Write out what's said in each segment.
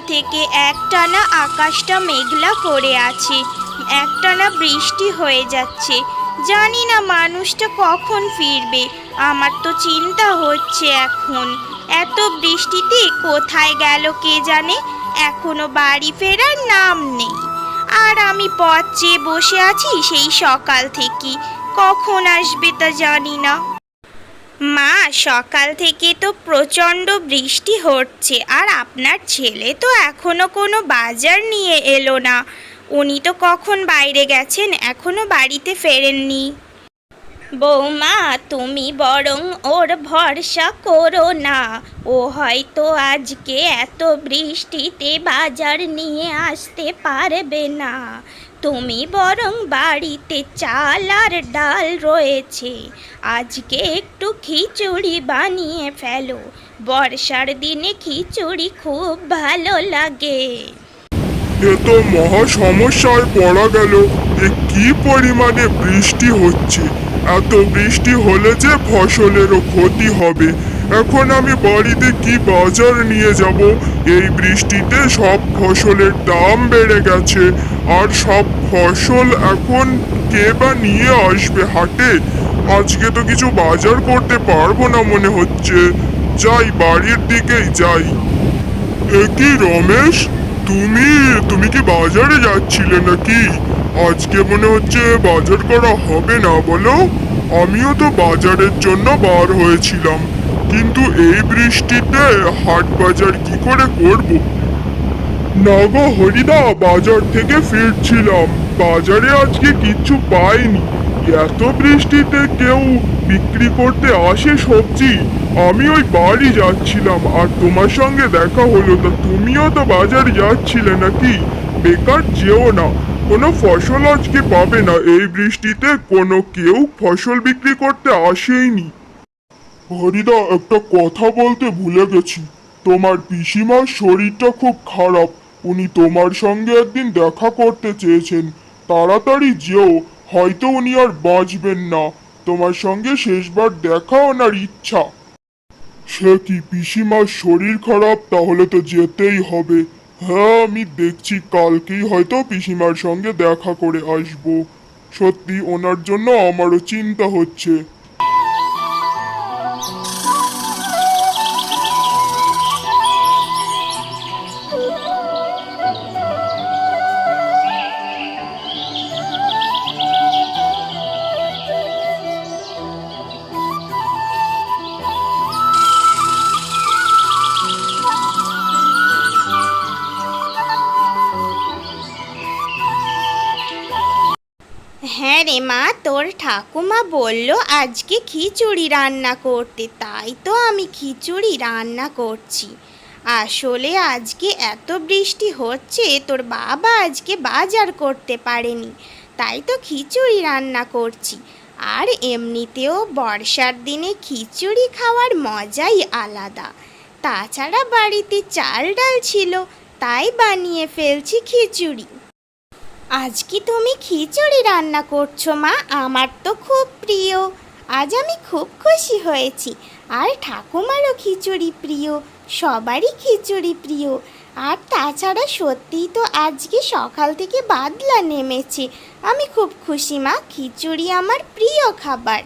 থেকে একটানা আকাশটা মেঘলা করে আছে। একটানা বৃষ্টি হয়ে যাচ্ছে। জানি না মানুষটা কখন ফিরবে। আমার তো চিন্তা হচ্ছে এখন। এত বৃষ্টিতে কোথায় গেল কে জানে? এখনও বাড়ি ফেরার নাম নেই। আর আমি পথ চেয়ে বসে আছি সেই সকাল থেকে। কখন আসবে তা জানি না। মা, সকাল থেকে তো প্রচণ্ড বৃষ্টি হচ্ছে আর আপনার ছেলে তো এখনও কোনো বাজার নিয়ে এলো না। উনি তো কখন বাইরে গেছেন এখনও বাড়িতে ফেরেননি। বৌমা, তুমি বরং ওর ভরসা করো না। ও হয়তো আজকে এত বৃষ্টিতে বাজার নিয়ে আসতে পারবে না। তুমি বরং বাড়িতে চাল আর ডাল রয়েছে। আজকে একটু খিচুড়ি বানিয়ে ফেলো। বর্ষার দিনে খিচুড়ি খুব ভালো লাগে। এ তো মহা সমস্যায় পড়া গেল। এ কি পরিমাণে বৃষ্টি হচ্ছে? এত বৃষ্টি হলে যে ফসলেরও ক্ষতি হবে। এখন আমি বাড়িতে কি বাজার নিয়ে যাব? এই বৃষ্টিতে সব ফসলের দাম বেড়ে গেছে। আর সব ফসল এখন কে বা নিয়ে আসবে হাটে? আজকে তো কিছু বাজার করতে পারব না মনে হচ্ছে। যাই, বাড়ির দিকেই যাই। এ কি রমেশ? তুমি তুমি কি বাজারে যাচ্ছিলে নাকি? আজকে মনে হচ্ছে বাজার করা হবে না বলো। আমিও তো বাজারের জন্য বার হয়েছিলাম। কিন্তু এই বৃষ্টিতে হাট বাজার কি করে করব? না হরিদা বাজার থেকে ফিরছিলাম। বাজারে আজকে পাইনি। এত বৃষ্টিতে কেউ বিক্রি করতে আসে সবজি। আমি ওই বাড়ি যাচ্ছিলাম, আর তোমার সঙ্গে দেখা হলো তা। তুমিও তো বাজারে যাচ্ছিলে নাকি? বেকার যেও না। কোনো ফসল আজকে পাবে না। এই বৃষ্টিতে কোনো কেউ ফসল বিক্রি করতে আসেইনি। হরিদা, একটা কথা বলতে ভুলে গেছি। তোমার পিসিমার শরীরটা খুব খারাপ। উনি তোমার সঙ্গে একদিন দেখা করতে চেয়েছেন। তাড়াতাড়ি যেও, হয়তো উনি আর বাঁচবেন না। তোমার সঙ্গে শেষবার দেখা ওনার ইচ্ছা। সে কি পিসিমার শরীর খারাপ? তাহলে তো যেতেই হবে। হ্যাঁ আমি দেখছি কালকেই হয়তো পিসিমার সঙ্গে দেখা করে আসব। সত্যি, ওনার জন্য আমারও চিন্তা হচ্ছে। ঠাকুমা বলল, আজকে খিচুড়ি রান্না করতে, তাই তো আমি খিচুড়ি রান্না করছি। আসলে আজকে এত বৃষ্টি হচ্ছে, তোর বাবা আজকে বাজার করতে পারেনি, তাই তো খিচুড়ি রান্না করছি। আর এমনিতেও বর্ষার দিনে খিচুড়ি খাওয়ার মজাই আলাদা। তাছাড়া বাড়িতে চাল ডাল ছিল, তাই বানিয়ে ফেলছি খিচুড়ি। আজ কি তুমি খিচুড়ি রান্না করছ, মা? আমার তো খুব প্রিয়। আজ আমি খুব খুশি হয়েছি। আর ঠাকুমারও খিচুড়ি প্রিয়, সবারই খিচুড়ি প্রিয়। আর তাছাড়া সত্যিই তো আজকে সকাল থেকে বাদলা নেমেছে। আমি খুব খুশি, মা। খিচুড়ি আমার প্রিয় খাবার।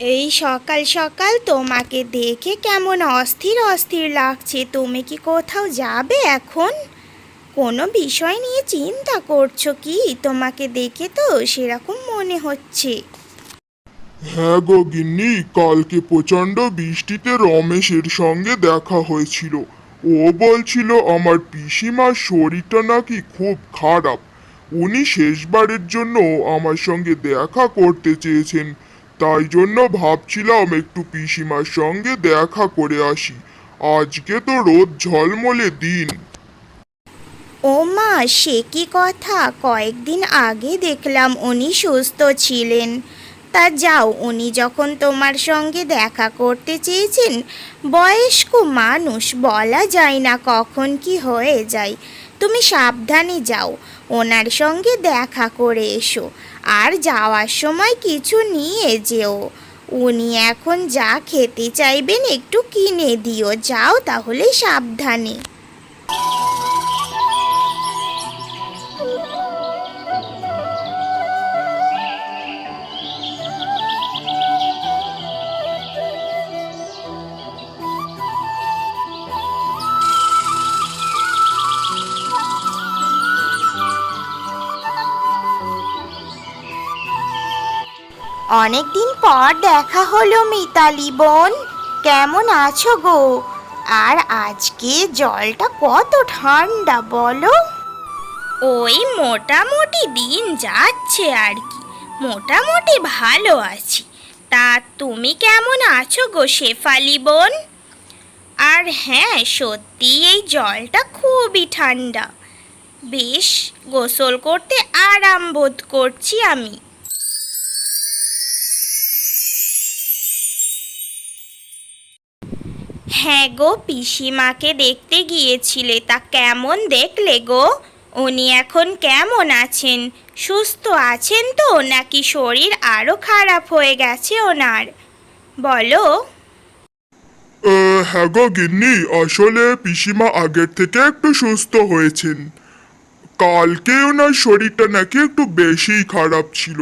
এই সকাল সকাল তোমাকে দেখে কেমন অস্থির অস্থির লাগছে। তুমি কি কোথাও যাবে এখন? কোনো বিষয় নিয়ে চিন্তা করছ কি? তোমাকে দেখে তো সেরকম মনে হচ্ছে। হ্যাঁ গো গিন্নি, কালকে প্রচণ্ড বৃষ্টিতে রমেশের সঙ্গে দেখা হয়েছিল। ও বলছিল আমার পিসিমার শরীরটা নাকি খুব খারাপ। উনি শেষবারের জন্য আমার সঙ্গে দেখা করতে চেয়েছেন। তাই জন্য ভাবছিলাম একটু পিসিমার সঙ্গে দেখা করে আসি। আজকে তো রোদ ঝলমলে দিন। ও মা সে কি কথা? কয়েকদিন আগে দেখলাম উনি সুস্থ ছিলেন। তা যাও, উনি যখন তোমার সঙ্গে দেখা করতে চেয়েছেন, বয়স্ক মানুষ বলা যায় না কখন কি হয়ে যায়। তুমি সাবধানে যাও। ওনার সঙ্গে দেখা করে এসো। আর যাওয়ার সময় কিছু নিয়ে যেও। উনি এখন যা খেতে চাইবেন একটু কিনে দিও। যাও তাহলে সাবধানে। অনেকদিন পর দেখা হলো মিতালি বোন। কেমন আছো গো? আর আজকে জলটা কত ঠান্ডা বলো? ওই মোটামুটি দিন যাচ্ছে আর কি। মোটামুটি ভালো আছি। তা তুমি কেমন আছো গো শেফালি বোন? আর হ্যাঁ সত্যি এই জলটা খুবই ঠান্ডা। বেশ, গোসল করতে আরাম বোধ করছি আমি। হ্যাঁ গো, পিসিমাকে দেখতে গিয়েছিলে, তা কেমন দেখলে গো? উনি এখন কেমন আছেন? সুস্থ আছেন তো, নাকি শরীর আরও খারাপ হয়ে গেছে ওনার? বলো। হ্যাঁ গো গিন্নি, আসলে পিসিমা আগের থেকে একটু সুস্থ হয়েছেন। কালকে ওনার শরীরটা নাকি একটু বেশিই খারাপ ছিল।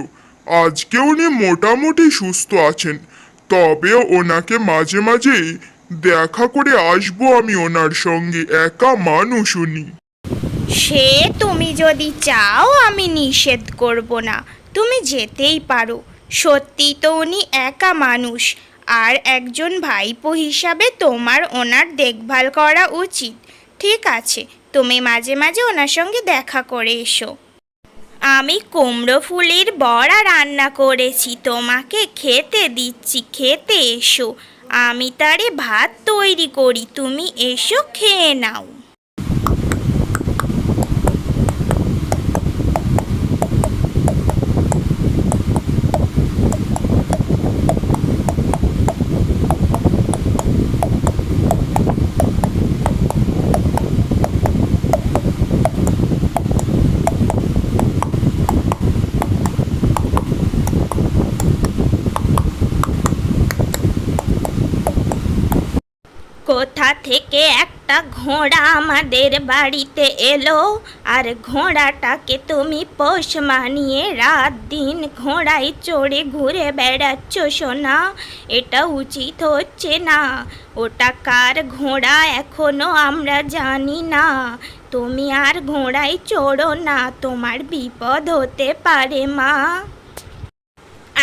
আজকে উনি মোটামুটি সুস্থ আছেন। তবে ওনাকে মাঝে মাঝে দেখা করে আসব আমি ওনার সঙ্গে, একা মানুষ উনি। সে তুমি যদি চাও আমি নিষেধ করব না, তুমি যেতেই পারো। সত্যি তো উনি একা মানুষ, আর একজন ভাইপো হিসাবে তোমার ওনার দেখভাল করা উচিত। ঠিক আছে, তুমি মাঝে মাঝে ওনার সঙ্গে দেখা করে এসো। আমি কুমড়ো ফুলের বড়া রান্না করেছি, তোমাকে খেতে দিচ্ছি, খেতে এসো। আমি তারে ভাত তৈরি করি তুমি এসো খেয়ে নাও কোথা থেকে একটা ঘোড়া আমাদের বাড়িতে এলো, আর ঘোড়াটাকে তুমি পোষ মানিয়ে রাত দিন ঘোড়ায় চড়ে ঘুরে বেড়াচ্ছ সোনা। এটা উচিত হচ্ছে না। ওটা কার ঘোড়া এখনও আমরা জানি না। তুমি আর ঘোড়ায় চড়ো না, তোমার বিপদ হতে পারে, মা।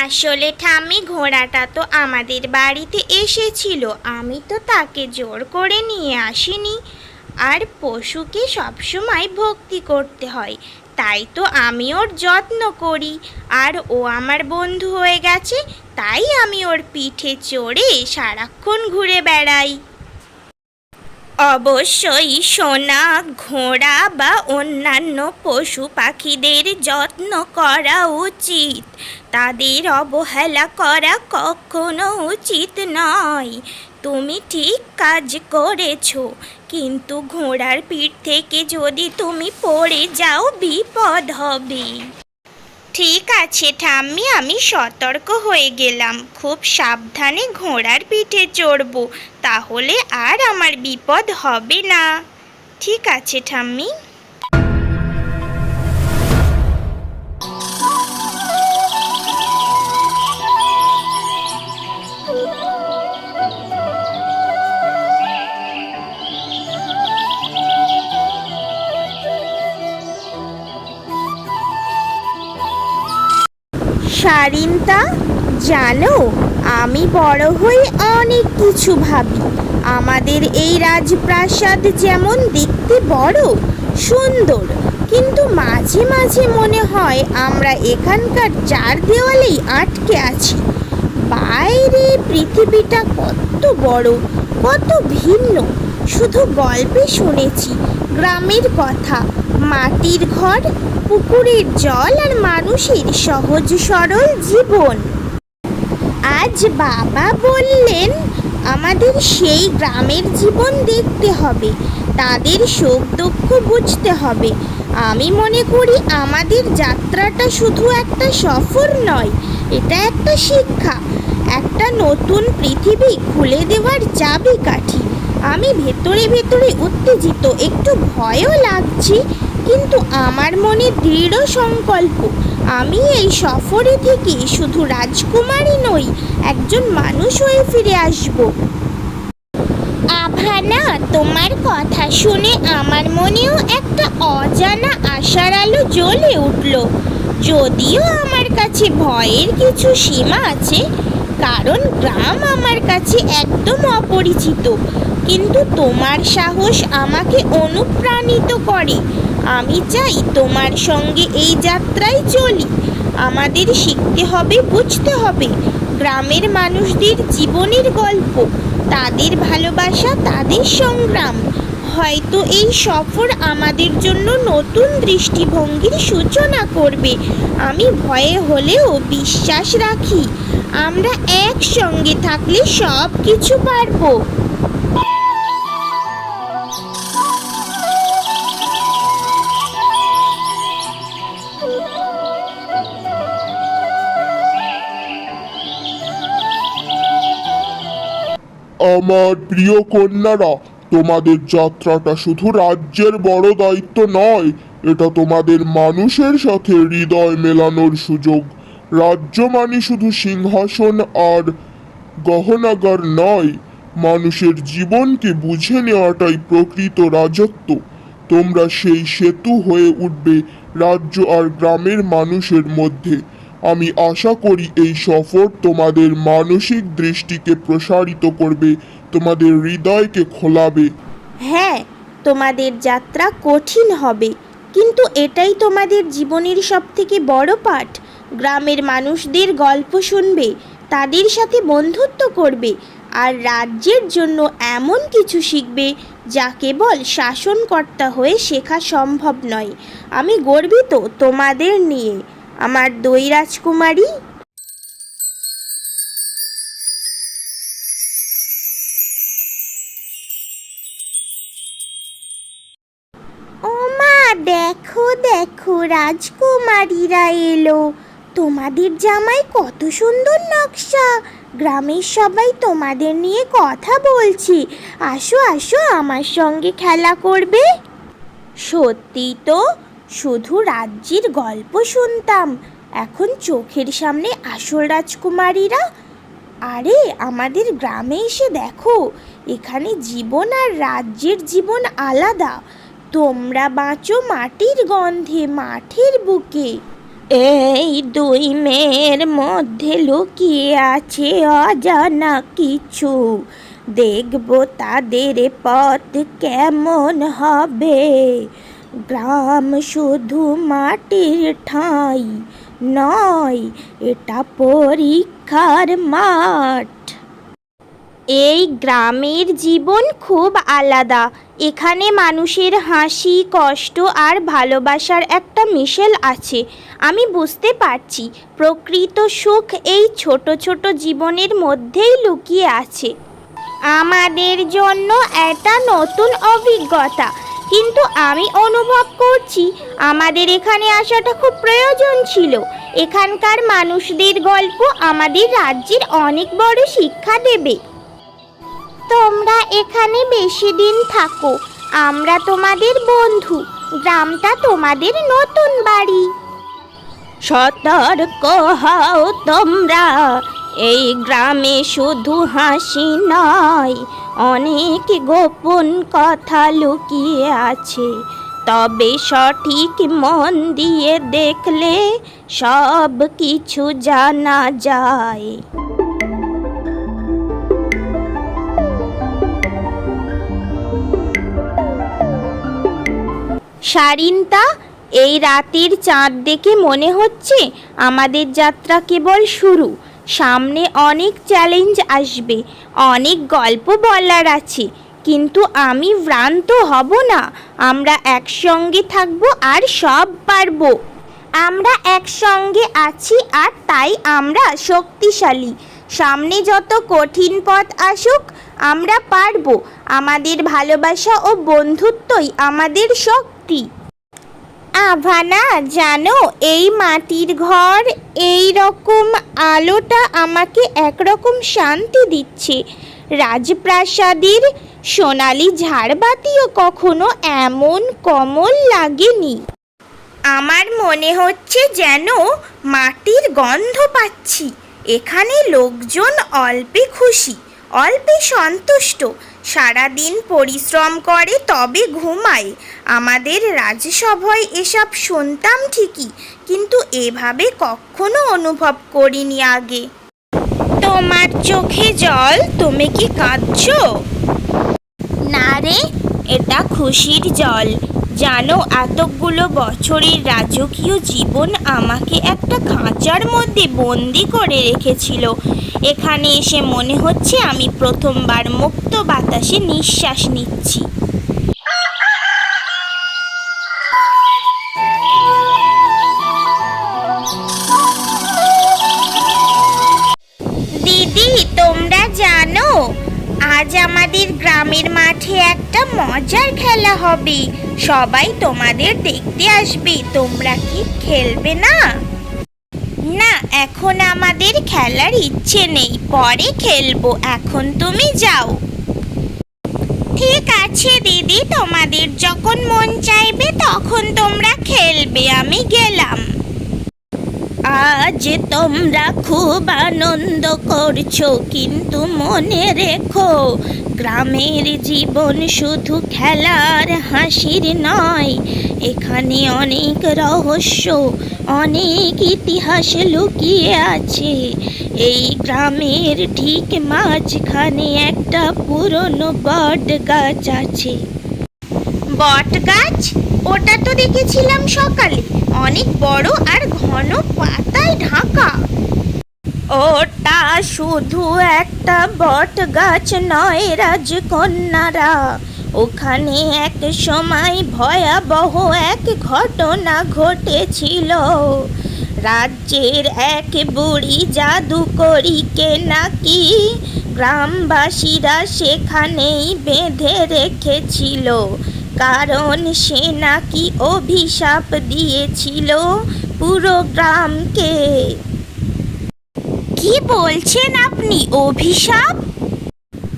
আসলে ঠাম্মি, ঘোড়াটা তো আমাদের বাড়িতে এসেছিল। আমি তো তাকে জোর করে নিয়ে আসিনি। আর পশুকে সবসময় ভক্তি করতে হয়। তাই তো আমি ওর যত্ন করি। আর ও আমার বন্ধু হয়ে গেছে, তাই আমি ওর পিঠে চড়ে সারাক্ষণ ঘুরে বেড়াই। অবশ্যই সোনা, ঘোড়া বা অন্যান্য পশু পাখিদের যত্ন করা উচিত। তাদের অবহেলা করা কখনো উচিত নয়। তুমি ঠিক কাজ করেছ, কিন্তু ঘোড়ার পিঠ থেকে যদি তুমি পড়ে যাও, বিপদ হবে। ঠিক আছে, ঠাম্মি, আমি সতর্ক হয়ে গেলাম। খুব সাবধানে ঘোড়ার পিঠে চড়ব, তাহলে আর আমার বিপদ হবে না। ঠিক আছে, ঠাম্মি। সারিনতা জানো, আমি বড় হই অনেক কিছু ভাবি। আমাদের এই রাজপ্রাসাদ যেমন দেখতে বড়, সুন্দর, কিন্তু মাঝে মাঝে মনে হয় আমরা এখানকার চার দেওয়ালেই আটকে আছি। বাইরে পৃথিবীটা কত বড়, কত ভিন্ন। শুধু গল্পে শুনেছি, গ্রামের কথা মাটির ঘর, পুকুরের জল আর মানুষের সহজ সরল জীবন। আজ বাবা বললেন, আমাদের সেই গ্রামের জীবন দেখতে হবে, তাদের সুখ দুঃখ বুঝতে হবে। আমি মনে করি আমাদের যাত্রাটা শুধু একটা সফর নয়, এটা একটা শিক্ষা। একটা নতুন পৃথিবী খুলে দেওয়ার চাবি কাঠি আমি ভেতরে ভেতরে উত্তেজিত, একটু ভয়ও লাগছে কিন্তু আমার মনে দৃঢ় সংকল্প। আমি এই সফরে থেকে শুধু রাজকুমারী নই, একজন মানুষ হয়ে ফিরে আসব। আভানা, তোমার কথা শুনে আমার মনেও একটা অজানা আশার আলো জ্বলে উঠল। যদিও আমার কাছে ভয়ের কিছু সীমা আছে, কারণ গ্রাম আমার কাছে একদম অপরিচিত। কিন্তু তোমার সাহস আমাকে অনুপ্রাণিত করে। আমি চাই তোমার সঙ্গে এই যাত্রায় চলি। আমাদের শিখতে হবে, বুঝতে হবে। গ্রামের মানুষদের জীবনের গল্প, তাদের ভালোবাসা, তাদের সংগ্রাম। হয়তো এই সফর আমাদের জন্য নতুন দৃষ্টিভঙ্গির সূচনা করবে। আমি ভয়ে হলেও বিশ্বাস রাখি, আমরা একসঙ্গে থাকলে সব কিছু পারব। আমার প্রিয় কন্যারা, তোমাদের যাত্রাটা শুধু রাজ্যের বড় দায়িত্ব নয়, এটা তোমাদের মানুষের সাথে হৃদয় মেলানোর সুযোগ। রাজ্য মানে শুধু সিংহাসন আর গহনাগার নয়, মানুষের জীবনকে বুঝে নেওয়াটাই প্রকৃত রাজত্ব। তোমরা সেই সেতু হয়ে উঠবে রাজ্য আর গ্রামের মানুষের মধ্যে। আমি আশা করি এই সফর তোমাদের মানসিক দৃষ্টিকে প্রসারিত করবে, তোমাদের হৃদয়কে খোলাবে। হ্যাঁ তোমাদের যাত্রা কঠিন হবে, কিন্তু এটাই তোমাদের জীবনের সব থেকে বড় পাঠ। গ্রামের মানুষদের গল্প শুনবে, তাদের সাথে বন্ধুত্ব করবে, আর রাজ্যের জন্য এমন কিছু শিখবে, যা কেবল শাসনকর্তা হয়ে শেখা সম্ভব নয়। আমি গর্বিত তোমাদের নিয়ে। আমার দই রাজকুমারী। দেখো দেখো, রাজকুমারীরা এলো। তোমাদের জামাই কত সুন্দর নকশা। গ্রামের সবাই তোমাদের নিয়ে কথা বলছি। আসো আসো, আমার সঙ্গে খেলা করবে। সত্যি তো শুধু রাজ্যের গল্প শুনতাম। এখন চোখের সামনে আসল রাজকুমারীরা? আরে, আমাদের গ্রামে এসে দেখো, এখানে জীবন আর রাজ্যের জীবন আলাদা। তোমরা বাঁচো মাটির গন্ধে, মাঠের বুকে। এই দুই মেয়ের মধ্যে লুকিয়ে আছে অজানা কিছু। দেখব তাদের পথ কেমন হবে। গ্রাম শুধু মাটির ঠাঁই নয়, এটা পরীক্ষার মাঠ। এই গ্রামের জীবন খুব আলাদা। এখানে মানুষের হাসি, কষ্ট আর ভালোবাসার একটা মিশেল আছে। আমি বুঝতে পারছি, প্রকৃত সুখ এই ছোট ছোট জীবনের মধ্যেই লুকিয়ে আছে। আমাদের জন্য এটা নতুন অভিজ্ঞতা। কিন্তু আমি অনুভব করছি আমাদের এখানে আসাটা খুব প্রয়োজন ছিল। এখানকার মানুষদের গল্প আমাদের রাজ্যের অনেক বড় শিক্ষা দেবে। তোমরা এখানে বেশি দিন থাকো। আমরা তোমাদের বন্ধু। গ্রামটা তোমাদের নতুন বাড়ি। সতর্ক হও তোমরা। এই গ্রামে শুধু হাসি নয়, অনেক গোপন কথা লুকিয়ে আছে। তবে সঠিক মন দিয়ে দেখলে সব কিছু জানা যায়। সারিন্তা, এই রাতের চাঁদ দেখে মনে হচ্ছে আমাদের যাত্রা কেবল শুরু। সামনে অনেক চ্যালেঞ্জ আসবে, অনেক গল্প বলার আছে, কিন্তু আমি ভ্রান্ত হব না, আমরা একসঙ্গে থাকব আর সব পারব। আমরা একসঙ্গে আছি আর তাই আমরা শক্তিশালী। সামনে যত কঠিন পথ আসুক, আমরা পারব। আমাদের ভালোবাসা ও বন্ধুত্বই আমাদের শক্তি। আভানা, জানো, এই মাটির ঘর, এই রকম আলোটা আমাকে একরকম শান্তি দিচ্ছে। রাজপ্রাসাদের সোনালি ঝাড়বাতিও কখনো এমন কমল লাগেনি। আমার মনে হচ্ছে যেন মাটির গন্ধ পাচ্ছি। এখানে লোকজন অল্পে খুশি, অল্পে সন্তুষ্ট। সারাদিন পরিশ্রম করে, তবে ঘুমায়। আমাদের রাজসভায় এসব শুনতাম ঠিকই, কিন্তু এভাবে কখনো অনুভব করিনি আগে। তোমার চোখে জল, তুমি কি কাঁদছো? না রে, এটা খুশির জল। জানো, এতগুলো বছরের রাজকীয় জীবন আমাকে একটা খাঁচার মধ্যে বন্দি করে রেখেছিল। এখানে এসে মনে হচ্ছে আমি প্রথমবার মুক্ত বাতাসে নিঃশ্বাস নিচ্ছি। দিদি, তোমরা জানো, আজ আমাদের গ্রামের মাঠে একটা মজার খেলা হবে। সবাই তোমাদের দেখতে আসবে। তোমরা কি খেলবে না? না, এখন আমাদের খেলার ইচ্ছে নেই। পরে খেলব। এখন তুমি যাও। ঠিক আছে দিদি। তোমাদের যখন মন চাইবে তখন তোমরা খেলবে। আমি গেলাম। আজ তোমরা খুব আনন্দ করছ, কিন্তু মনে রেখো, গ্রামের জীবন শুধু খেলার হাসির নয়, এখানে অনেক রহস্য, অনেক ইতিহাস লুকিয়ে আছে। এই গ্রামের ঠিক মাঝখানে একটা পুরনো বট গাছ আছে। বট গাছ ওটা তো দেখেছিলাম সকালে। অনেক বড় আর ঘন পাতায় ঢাকা। ওটা শুধু একটা বট গাছ নয়, রাজকন্যারা। ওখানে এক সময় ভয়াবহ এক ঘটনা ঘটেছিল। রাজ্যের এক বুড়ি জাদুকরীকে নাকি গ্রামবাসীরা সেখানেই বেঁধে রেখেছিল। কারণ সে নাকি অভিশাপ দিয়েছিল পুরো গ্রামকে। কি বলছেন আপনি অভিশাপ?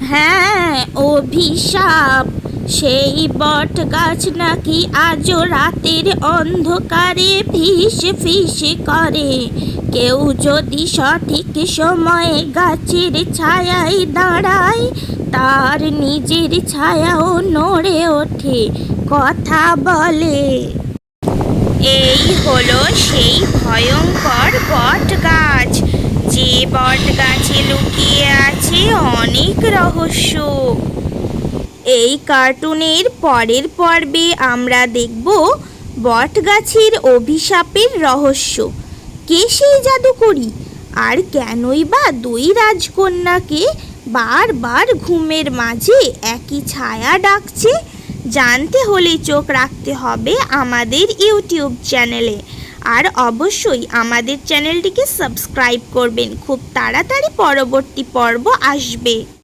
হ্যাঁ অভিশাপ। সেই বট গাছ নাকি আজও রাতের অন্ধকারে ফিস ফিস করে। কেউ যদি সঠিক সময়ে গাছের ছায়ায় দাঁড়ায় তার নিজের ছায়াও নড়ে ওঠে, কথা বলে। এই হলো সেই ভয়ঙ্কর বট গাছ যে বট গাছে লুকিয়ে আছে অনেক রহস্য। এই কার্টুনের পরের পর্বে আমরা দেখব বটগাছের অভিশাপের রহস্য। কে সেই জাদুকরি? আর কেনই বা দুই রাজকন্যাকে বারবার ঘুমের মাঝে একই ছায়া ডাকছে। জানতে হলে চোখ রাখতে হবে আমাদের ইউটিউব চ্যানেলে। আর অবশ্যই আমাদের চ্যানেলটিকে সাবস্ক্রাইব করবেন। খুব তাড়াতাড়ি পরবর্তী পর্ব আসবে।